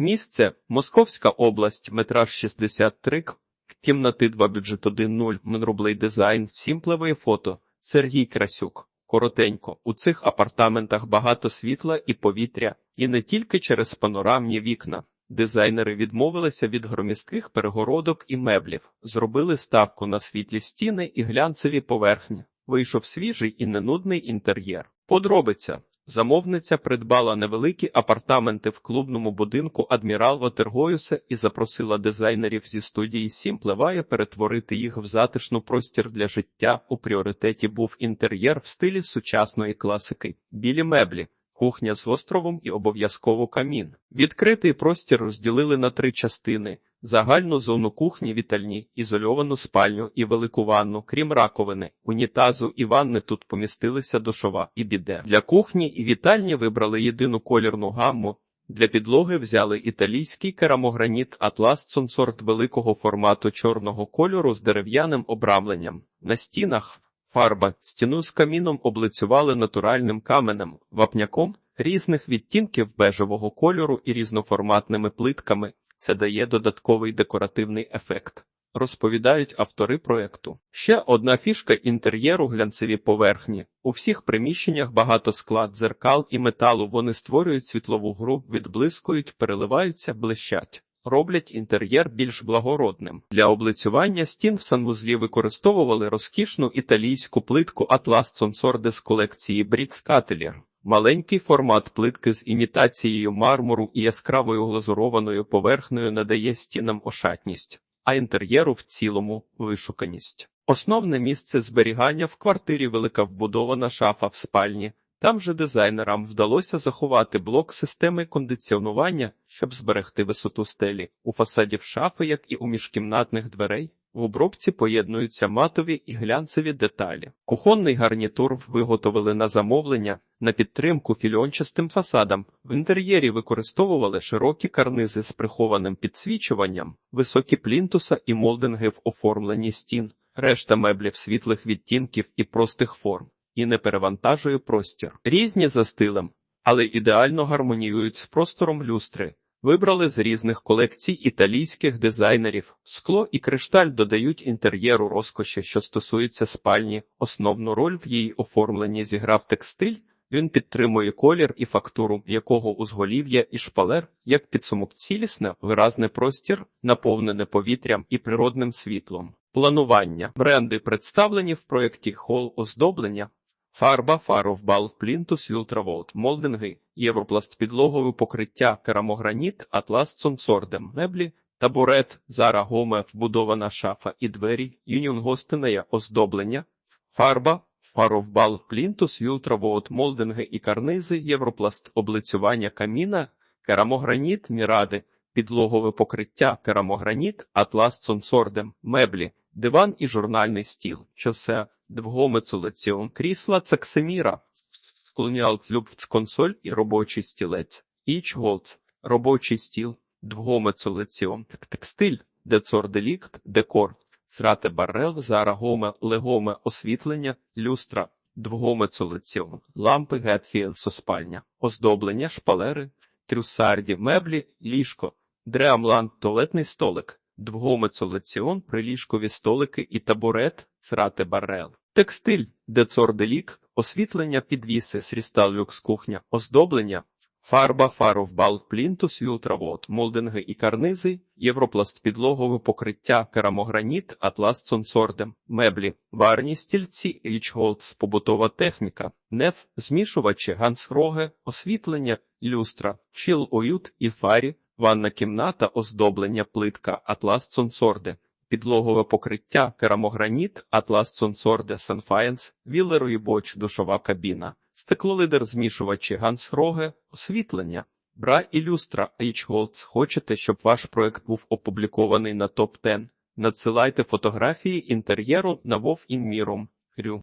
Місце Московська область, метраж 63 к. Кімнати 2 бюджет 1.0, Менрублей дизайн, сімплеве фото. Сергій Красюк. Коротенько, у цих апартаментах багато світла і повітря, і не тільки через панорамні вікна. Дизайнери відмовилися від громістких перегородок і меблів, зробили ставку на світлі стіни і глянцеві поверхні. Вийшов свіжий і ненудний інтер'єр. Подробиця. Замовниця придбала невеликі апартаменти в клубному будинку адмірал Ватергоюса і запросила дизайнерів зі студії Сімплеває перетворити їх в затишну простір для життя. У пріоритеті був інтер'єр в стилі сучасної класики, білі меблі, кухня з островом і обов'язково камін. Відкритий простір розділили на три частини. Загальну зону кухні вітальні, ізольовану спальню і велику ванну, крім раковини, унітазу і ванни тут помістилися душова і біде. Для кухні і вітальні вибрали єдину колірну гамму. Для підлоги взяли італійський керамограніт Атлас Сонсорт великого формату чорного кольору з дерев'яним обрамленням. На стінах фарба, стіну з каміном облицювали натуральним каменем, вапняком різних відтінків бежевого кольору і різноформатними плитками. Це дає додатковий декоративний ефект. Розповідають автори проекту. Ще одна фішка інтер'єру глянцеві поверхні. У всіх приміщеннях багато склад, дзеркал і металу. Вони створюють світлову гру, відблискують, переливаються, блищать. Роблять інтер'єр більш благородним. Для облицювання стін в санвузлі використовували розкішну італійську плитку Atlas Sonsorde з колекції Brits Catellier. Маленький формат плитки з імітацією мармуру і яскравою глазурованою поверхнею надає стінам ошатність, а інтер'єру в цілому вишуканість. Основне місце зберігання в квартирі велика вбудована шафа в спальні. Там же дизайнерам вдалося заховати блок системи кондиціонування, щоб зберегти висоту стелі. У фасадів шафи, як і у міжкімнатних дверей, в обробці поєднуються матові і глянцеві деталі. Кухонний гарнітур виготовили на замовлення, на підтримку фільончастим фасадам. В інтер'єрі використовували широкі карнизи з прихованим підсвічуванням, високі плінтуса і молдинги в оформленні стін, решта меблів світлих відтінків і простих форм. І не перевантажує простір. Різні за стилем, але ідеально гармоніюють з простором люстри. Вибрали з різних колекцій італійських дизайнерів. Скло і кришталь додають інтер'єру розкоші, що стосується спальні. Основну роль в її оформленні зіграв текстиль. Він підтримує колір і фактуру, якого узголів'я і шпалер, як підсумок цілісне, виразний простір, наповнене повітрям і природним світлом. Планування бренди представлені в проєкті Хол оздоблення. Фарба, фаровбал, плінтус, Ultravоlt, молдинги, європласт підлогове покриття, керамограніт, атлас цонсордем, меблі, табурет, зара гоме, вбудована шафа і двері, юніон гостинея, оздоблення, фарба, фаровбал, плінтус, Ultravоlt, молдинги і карнизи, європласт, облицювання каміна, керамограніт, міради, підлогове покриття, керамограніт, атлас цонсордем, меблі, диван і журнальний стіл, чосе, двгомецолеціон, крісла Любц консоль і робочий стілець, Іч Голц, робочий стіл, двгомецолеціон, текстиль, децорделікт, декор, срате барел, зара гоме, легоме, освітлення, люстра, двгомецолеціон, лампи. Гетфіл, соспальня, оздоблення, шпалери, трюсарді, меблі, ліжко, дреамланд, туалетний столик, двгомецолеціон, приліжкові столики і табурет, срате барел. Текстиль, децорделік, освітлення підвіси, срістал люкс кухня, оздоблення, фарба, фаровбал, плінтус, Ultravot, молдинги і карнизи, європласт підлогове покриття, керамограніт, атлас цонсордем, меблі, варні стільці, річголц, побутова техніка, неф, змішувачі, гансроге, освітлення, люстра, чил оют і фарі, ванна кімната, оздоблення, плитка, атлас цонсорде, підлогове покриття, керамограніт, атлас цонсорде, санфаєнс, вілерої боч, душова кабіна, стеклолидер змішувачі, гансроге, освітлення. Бра і люстра H-Голдс. Хочете, щоб ваш проект був опублікований на топ 10 Надсилайте фотографії інтер'єру на Вов. Рю.